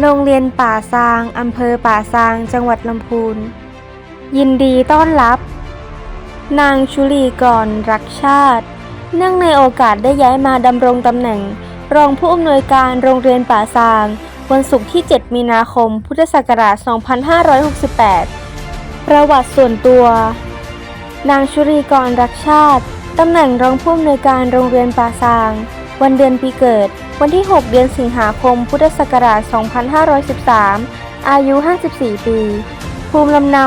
โรงเรียนป่าซาง อำเภอป่าซาง จังหวัดลำพูน ยินดีต้อนรับ นางชุลีกรรักชาติ เนื่องในโอกาสได้ย้ายมาดำรงตำแหน่ง รองผู้อำนวยการโรงเรียนป่าซาง วันศุกร์ที่ 7 มีนาคม พุทธศักราช 2568 ประวัติส่วนตัว นางชุรีกรรักชาติ ตำแหน่งรองผู้อำนวยการโรงเรียนป่าซาง วันเดือนปีเกิด วันที่ 6 เดือนสิงหาคม พุทธศักราช 2513 อายุ 54 ปี ภูมิลำเนา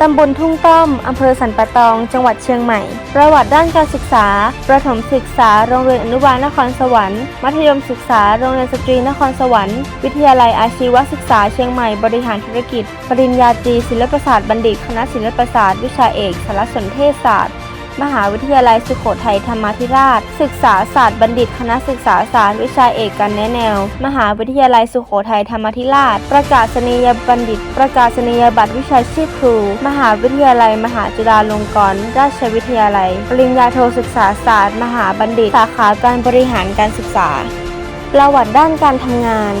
ตำบลทุ่งต้อม อำเภอสันปะตอง จังหวัดเชียงใหม่ ประวัติด้านการศึกษา ประถมศึกษา โรงเรียนอนุบาลนครสวรรค์ มัธยมศึกษา โรงเรียนสตรีนครสวรรค์ วิทยาลัยอาชีวศึกษาเชียงใหม่ บริหารธุรกิจ ปริญญาตรีศิลปศาสตร์บัณฑิต คณะศิลปศาสตร์ วิชาเอก สารสนเทศศาสตร์ มหาวิทยาลัยสุโขทัยธรรมาธิราช ศึกษาศาสตร์บัณฑิตคณะศึกษาศาสตร์วิชาเอกการแนะแนว มหาวิทยาลัยสุโขทัยธรรมาธิราช ประกาศนียบัณฑิต ประกาศนียบัตรวิชาชีพครู มหาวิทยาลัย มหาจุฬาลงกรณราชวิทยาลัย ปริญญาโทศึกษาศาสตร์ มหาบัณฑิต สาขาการบริหารการศึกษา ประวัติด้านการทำงาน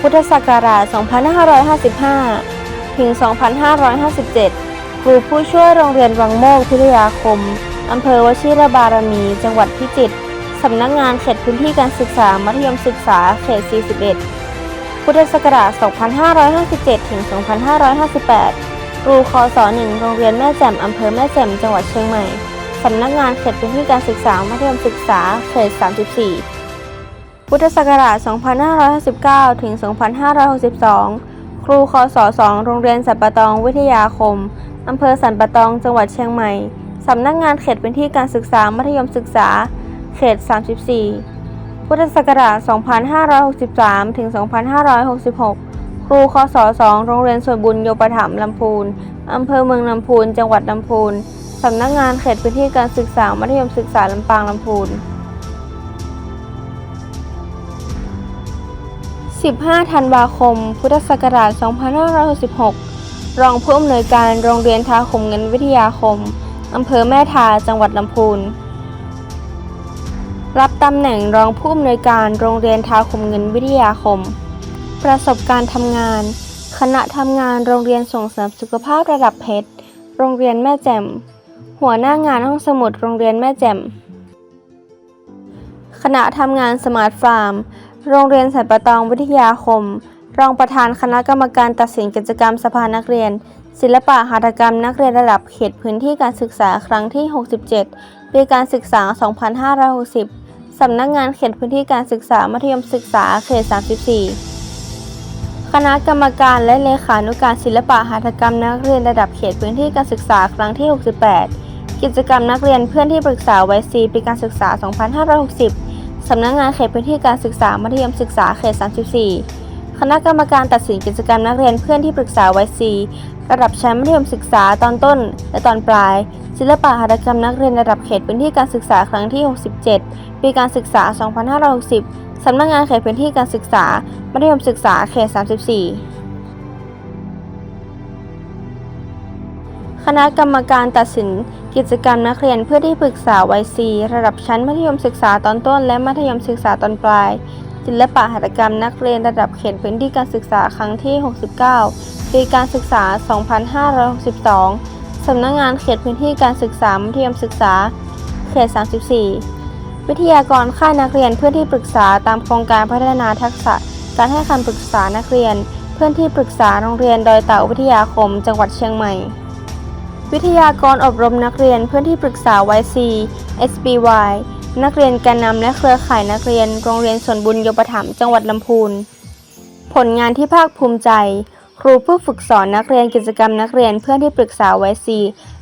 พุทธศักราช 2555 ถึง 2557 ครูผู้ช่วยโรงเรียนวังโมกพิทยาคม อำเภอวชิรบารมี จังหวัดพิจิตรสำนักงานเขตพื้นที่การศึกษา มัธยมศึกษา เขต 41 พุทธศักราช 2557 ถึง 2558 ครูคศ1โรงเรียนแม่แจ่ม อำเภอแม่แจ่ม จังหวัดเชียงใหม่ สำนักงานเขตพื้นที่การศึกษา มัธยมศึกษา เขต 34 พุทธศักราช 2559 ถึง 2562 ครูคศ2โรงเรียนสันปะตองวิทยาคม อำเภอสันปะตอง จังหวัดเชียงใหม่ สำนักงานเขตพื้นที่การศึกษามัธยมศึกษา เขต 34 พุทธศักราช 2563 ถึง 2566 ครูคศ2โรงเรียนส่วนบุญโยปถัมลำพูน อำเภอเมืองลำพูน จังหวัดลำพูน สำนักงานเขตพื้นที่การศึกษา มัธยมศึกษาลำปางลำพูน 15 ธันวาคม พุทธศักราช 2566 รองผู้อำนวยการโรงเรียนทาคมเงินวิทยาคม อำเภอแม่ทาจังหวัดลำพูน รับตำแหน่งรองผู้อำนวยการโรงเรียนทาคมเงินวิทยาคม ประสบการณ์ทำงาน คณะทำงานโรงเรียนส่งเสริมสุขภาพระดับเพชร โรงเรียนแม่แจ่ม หัวหน้างานห้องสมุดโรงเรียนแม่แจ่ม คณะทำงานสมาร์ทฟาร์ม โรงเรียนสันประตองวิทยาคม รองประธานคณะกรรมการตัดสินกิจกรรมสภานักเรียน ศิลปะหัตถกรรมนักเรียนระดับเขตพื้นที่การศึกษาครั้งที่ 67 ปีการศึกษา 2560 สำนักงานเขตพื้นที่การศึกษามัธยมศึกษาเขต 34 คณะกรรมการและเลขานุการศิลปะหัตถกรรมนักเรียนระดับเขตพื้นที่การศึกษาครั้งที่ 68 กิจกรรมนักเรียนเพื่อนที่ปรึกษาไวซีปีการศึกษา 2560 สำนักงานเขตพื้นที่การศึกษามัธยมศึกษาเขต 34 คณะกรรมการตัดสินกิจกรรมนักเรียนเพื่อนที่ปรึกษาไวซี ระดับชั้นมัธยมศึกษาตอนต้น และตอนปลาย ศิลปะหัตถกรรมนักเรียนระดับเขตพื้นที่การศึกษาครั้งที่ 67 ปีการศึกษา 2560 สำนักงานเขตพื้นที่การศึกษา มัธยมศึกษาเขต 34คณะกรรมการตัดสินกิจกรรมนักเรียนเพื่อที่ปรึกษาวัยซีระดับชั้นมัธยมศึกษาตอนต้น และมัธยมศึกษาตอนปลาย ศิลปะหัตถกรรมนักเรียนระดับเขตพื้นที่การศึกษาครั้งที่ 69 ปีการศึกษา 2562 สำนักงานเขตพื้นที่การศึกษามัธยมศึกษา เขต 34 วิทยากรค่ายนักเรียนเพื่อนที่ปรึกษาตามโครงการพัฒนาทักษะ การให้คำปรึกษานักเรียน เพื่อนที่ปรึกษาโรงเรียนดอยเต่าวิทยาคม จังหวัดเชียงใหม่ วิทยากรอบรมนักเรียนเพื่อนที่ปรึกษา YC SBY นักเรียนแกนนำและเครือข่ายนักเรียน โรงเรียนสวนบุญโยปถัมจังหวัดลำพูน ผลงานที่ภาคภูมิใจ ครูผู้ฝึกสอนนักเรียนกิจกรรมนักเรียนเพื่อนที่ปรึกษา YC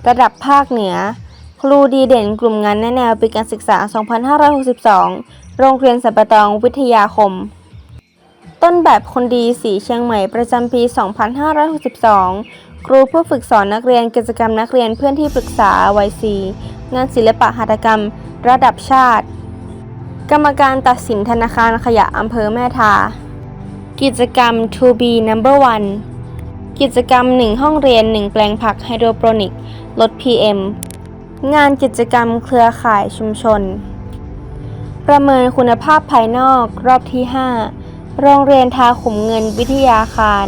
ระดับภาคเหนือ ครูดีเด่นกลุ่มงานแนแนวปีการศึกษา 2562 โรงเรียนสัปะตองวิทยาคม ต้นแบบคนดีสีเชียงใหม่ประจำปี 2562 ครูผู้ฝึกสอนนักเรียนกิจกรรมนักเรียนเพื่อนที่ปรึกษาวัยซีงานศิลปะหัตถกรรม ระดับชาติ กรรมการตัดสินธนาคารขยะอำเภอแม่ทา กิจกรรม To be number one กิจกรรม 1 ห้องเรียน 1 แปลงผักไฮโดรโปรนิกลด PM งานกิจกรรมเครือข่ายชุมชน ประเมินคุณภาพภายนอกรอบที่ 5 โรงเรียนทาขุมเงินวิทยาคาร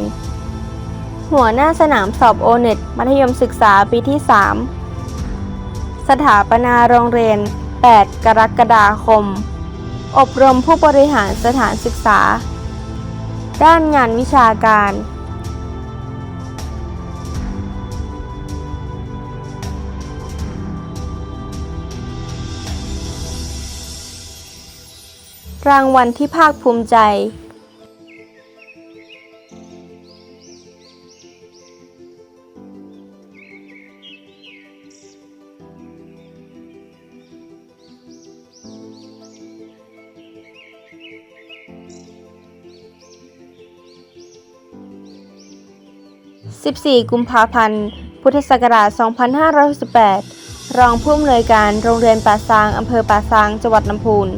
หัวหน้าสนามสอบโอเน็ตมัธยมศึกษาปีที่ 3 สถาปนาโรงเรียน 8 กรกฎาคม อบรมผู้บริหารสถานศึกษา ด้านงานวิชาการ รางวัลที่ภาคภูมิใจ 14 กุมภาพันธ์ พุทธศักราช 2568 รองผู้อำนวยการโรงเรียนป่าซาง อำเภอป่าซาง จังหวัดลำพูน